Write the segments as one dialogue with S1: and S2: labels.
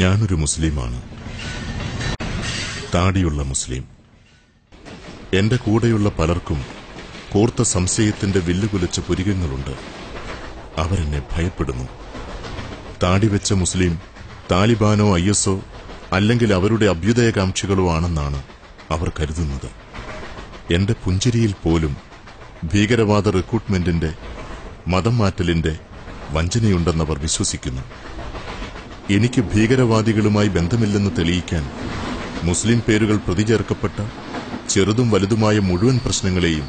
S1: ഞാനൊരു മുസ്ലിമാണ്. താടിയുള്ള മുസ്ലിം. എന്റെ കൂടെയുള്ള പലർക്കും കൂർത്ത സംശയത്തിന്റെ വില്ലുകുലച്ച പുരികങ്ങളുണ്ട്. അവരെന്നെ ഭയപ്പെടുന്നു. താടിവെച്ച മുസ്ലിം താലിബാനോ ഐ എസോ അല്ലെങ്കിൽ അവരുടെ അഭ്യുദയകാംക്ഷികളോ ആണെന്നാണ് അവർ കരുതുന്നത്. എന്റെ പുഞ്ചിരിയിൽ പോലും ഭീകരവാദ റിക്രൂട്ട്മെന്റിന്റെ മതം മാറ്റലിന്റെ വഞ്ചനയുണ്ടെന്നവർ വിശ്വസിക്കുന്നു. എനിക്ക് ഭീകരവാദികളുമായി ബന്ധമില്ലെന്ന് തെളിയിക്കാൻ മുസ്ലിം പേരുകൾ പ്രതിചേർക്കപ്പെട്ട ചെറുതും വലുതുമായ മുഴുവൻ പ്രശ്നങ്ങളെയും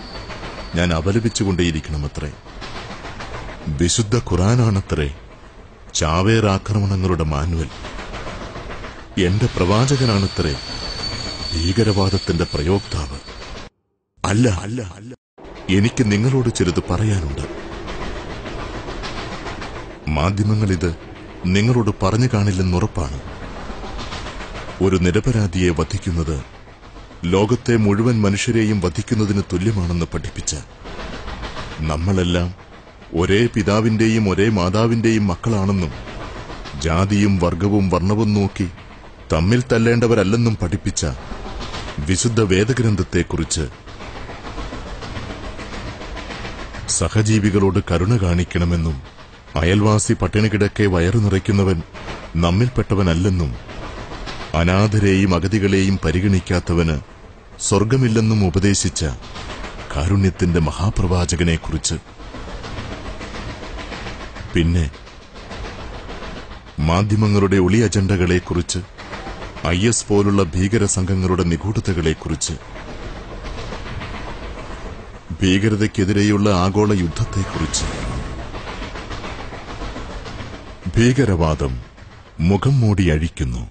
S1: ഞാൻ അപലപിച്ചുകൊണ്ടേയിരിക്കണമത്രേ. വിശുദ്ധ ഖുറാനാണത്രേ ചാവേർ ആക്രമണങ്ങളുടെ മാനുവൽ. എന്റെ പ്രവാചകനാണത്രേ ഭീകരവാദത്തിന്റെ പ്രയോക്താവ്. അല്ല അല്ല അല്ല. എനിക്ക് നിങ്ങളോട് ചിലത് പറയാനുണ്ട്. മാധ്യമങ്ങളിത് നിങ്ങളോട് പറഞ്ഞു കാണില്ലെന്നുറപ്പാണ് ഒരു നിരപരാധിയെ വധിക്കുന്നത് ലോകത്തെ മുഴുവൻ മനുഷ്യരെയും വധിക്കുന്നതിന് തുല്യമാണെന്ന് പഠിപ്പിച്ച നമ്മളെല്ലാം ഒരേ പിതാവിന്റെയും ഒരേ മാതാവിന്റെയും മക്കളാണെന്നും ജാതിയും വർഗവും വർണവും നോക്കി തമ്മിൽ തല്ലേണ്ടവരല്ലെന്നും പഠിപ്പിച്ച വിശുദ്ധ വേദഗ്രന്ഥത്തെക്കുറിച്ച് സഹജീവികളോട് കരുണ കാണിക്കണമെന്നും അയൽവാസി പട്ടിണി കിടക്കെ വയറു നിറയ്ക്കുന്നവൻ നമ്മിൽപ്പെട്ടവനല്ലെന്നും അനാഥരെയും അഗതികളെയും പരിഗണിക്കാത്തവന് സ്വർഗമില്ലെന്നും ഉപദേശിച്ച കാരുണ്യത്തിന്റെ മഹാപ്രവാചകനെക്കുറിച്ച്. പിന്നെ മാധ്യമങ്ങളുടെ ഒളി അജണ്ടകളെക്കുറിച്ച് ഐ എസ് പോലുള്ള ഭീകര സംഘങ്ങളുടെ നിഗൂഢതകളെക്കുറിച്ച്. ഭീകരതയ്ക്കെതിരെയുള്ള ആഗോള യുദ്ധത്തെക്കുറിച്ച്. ഭീകരവാദം മുഖം മൂടി അഴിക്കുന്നു.